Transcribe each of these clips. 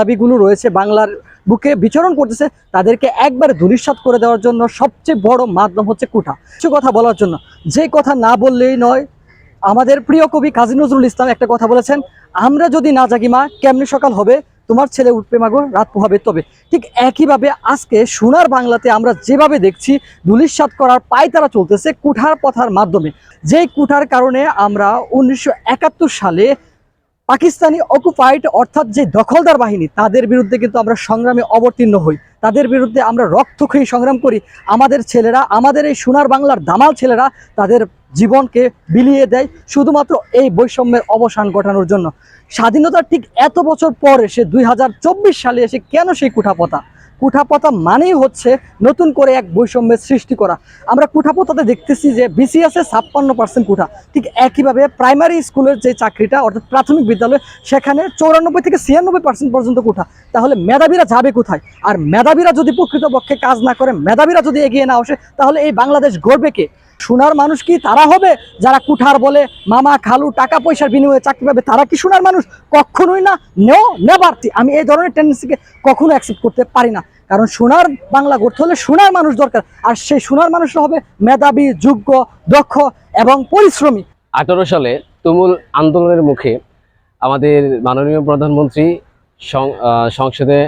দাবিগুলো রয়েছে, বাংলার বুকে বিচরণ করতেছে, তাদেরকে একবার ধূলিসাৎ করে দেওয়ার জন্য সবচেয়ে বড় মাধ্যম হচ্ছে কুঠা। কিছু কথা বলার জন্য, যে কথা না বললেই নয়, আমাদের প্রিয় কবি কাজী নজরুল ইসলাম একটা কথা বলেছেন, আমরা যদি না জাগি মা, কেমনি সকাল হবে? তোমার ছেলে উঠবে মাগো, রাত পোহাবে তবে। ঠিক একইভাবে আজকে সোনার বাংলাতে আমরা যেভাবে দেখছি ধুলিস্বাদ করার পায়তারা চলতেছে কুঠার পথার মাধ্যমে। যেই কুঠার কারণে আমরা উনিশশো একাত্তর সালে পাকিস্তানি অকুপাইড অর্থাৎ যে দখলদার বাহিনী, তাদের বিরুদ্ধে কিন্তু আমরা সংগ্রামে অবতীর্ণ হই। তাদের বিরুদ্ধে আমরা রক্তক্ষয়ী সংগ্রাম করি। আমাদের ছেলেরা, আমাদের এই সোনার বাংলার দামাল ছেলেরা তাদের জীবনকে বিলিয়ে দেয় শুধুমাত্র এই বৈষম্যের অবসান ঘটানোর জন্য। স্বাধীনতার ঠিক এত বছর পর এসে দুই হাজার চব্বিশ সালে এসে কেন সেই কুঠাপতা কুঠাপতা মানেই হচ্ছে নতুন করে এক বৈষম্যের সৃষ্টি করা। আমরা কুঠাপতাতে দেখতেছি যে বিসিএসে ছাপ্পান্ন পার্সেন্ট কুঠা। ঠিক একইভাবে প্রাইমারি স্কুলের যে চাকরিটা, অর্থাৎ প্রাথমিক বিদ্যালয়, সেখানে চৌরানব্বই থেকে ছিয়ানব্বই পার্সেন্ট পর্যন্ত কুঠা। তাহলে মেধাবীরা যাবে কোথায়? আর মেধাবীরা যদি প্রকৃতপক্ষে কাজ না করে, মেধাবীরা যদি এগিয়ে না আসে, তাহলে এই বাংলাদেশ গড়বে কে? সোনার মানুষ কি তারা হবে? যারা কুঠার বলে, মামা খালু টাকা পয়সার বিনিময়ে চাকরি পাবে, তারা কি সোনার মানুষ? কখনোই না। নো নেভার আমি এই ধরনের টেন্ডেন্সিকে কখনো অ্যাকসেপ্ট করতে পারি না। কারণ সোনার বাংলা গড়তে হলে সোনার মানুষ দরকার। আর সেই সোনার মানুষরা হবে মেধাবী, যোগ্য, দক্ষ এবং পরিশ্রমী। আঠারো সালে তুমুল আন্দোলনের মুখে আমাদের মাননীয় প্রধানমন্ত্রী সংসদে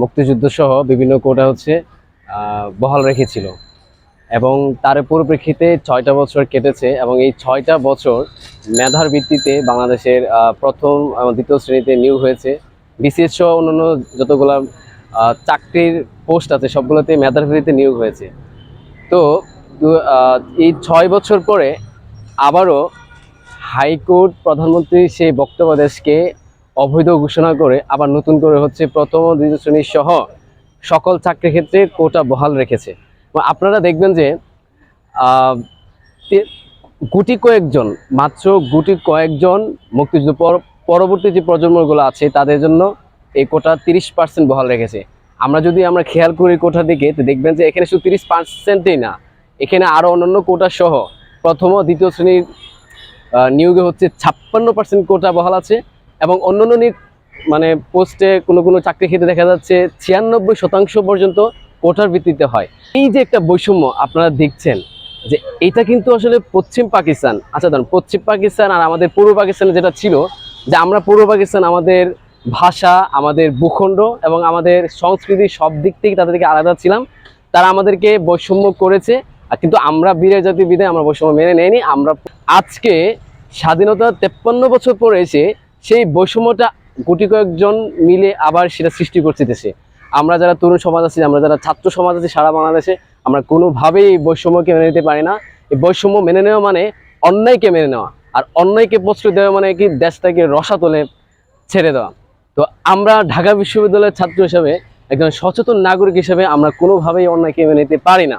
মুক্তিযুদ্ধ সহ বিভিন্ন কোটা হচ্ছে বহাল রেখেছিল। এবং তার পরিপ্রেক্ষিতে ছয়টা বছর কেটেছে এবং এই ছয়টা বছর মেধার ভিত্তিতে বাংলাদেশের প্রথম দ্বিতীয় শ্রেণীতে নিয়োগ হয়েছে। বিসিএস সহ অন্যান্য যতগুলো চাকরির পোস্ট আছে, সবগুলোতে মেধার ভিত্তিতে নিয়োগ হয়েছে। তো এই ছয় বছর পরে আবারও হাইকোর্ট প্রধানমন্ত্রী সেই বক্তব্যাদেশকে অবৈধ ঘোষণা করে আবার নতুন করে হচ্ছে প্রথম দ্বিতীয় শ্রেণি সহ সকল চাকরি ক্ষেত্রে কোটা বহাল রেখেছে। আপনারা দেখবেন যে গুটি কয়েকজন, মাত্র গুটি কয়েকজন মুক্তিযুদ্ধ পর- পরবর্তী যে প্রজন্মগুলো আছে, তাদের জন্য এই কোটা তিরিশ পার্সেন্ট বহাল রেখেছে। আমরা যদি আমরা খেয়াল করি কোটার দিকে, তো দেখবেন যে এখানে শুধু তিরিশ পার্সেন্টই না, এখানে আরও অন্যান্য কোটা সহ প্রথম ও দ্বিতীয় শ্রেণির নিয়োগে হচ্ছে ছাপ্পান্ন পার্সেন্ট কোটা বহাল আছে এবং অন্যান্য মানে পোস্টে কোনো কোনো চাকরি ক্ষেত্রে দেখা যাচ্ছে ছিয়ানব্বই শতাংশ পর্যন্ত কোটার ভিত্তিতে হয়। এই যে একটা বৈষম্য আপনারা দেখছেন, যে এটা কিন্তু আসলে পশ্চিম পাকিস্তান আচ্ছা ধরুন, পশ্চিম পাকিস্তান আর আমাদের পূর্ব পাকিস্তানে যেটা ছিল, যে আমরা পূর্ব পাকিস্তান আমাদের ভাষা, আমাদের ভূখণ্ড এবং আমাদের সংস্কৃতি সব দিক থেকে তাদের থেকে আলাদা ছিলাম। তারা আমাদেরকে বৈষম্য করেছে, আর কিন্তু আমরা বীরের জাতি বিধে আমরা বৈষম্য মেনে নেয়নি। আমরা আজকে স্বাধীনতা তেপ্পান্ন বছর পরে এসে সেই বৈষম্যটা গুটি কয়েকজন মিলে আবার সেটা সৃষ্টি করছে দেশে আমরা যারা তরুণ সমাজ আছি, আমরা যারা ছাত্র সমাজ আছি সারা বাংলাদেশে, আমরা কোনোভাবেই বৈষম্যকে মেনে নিতে পারি না। এই বৈষম্য মেনে নেওয়া মানে অন্যায়কে মেনে নেওয়া। আর অন্যায়কে প্রশ্রয় দেওয়া মানে কি? দেশটাকে রসা তোলে, ছেড়ে দেওয়া। তো আমরা ঢাকা বিশ্ববিদ্যালয়ের ছাত্র হিসাবে, একজন সচেতন নাগরিক হিসেবে আমরা কোনোভাবেই অন্যায়কে মেনে নিতে পারি না।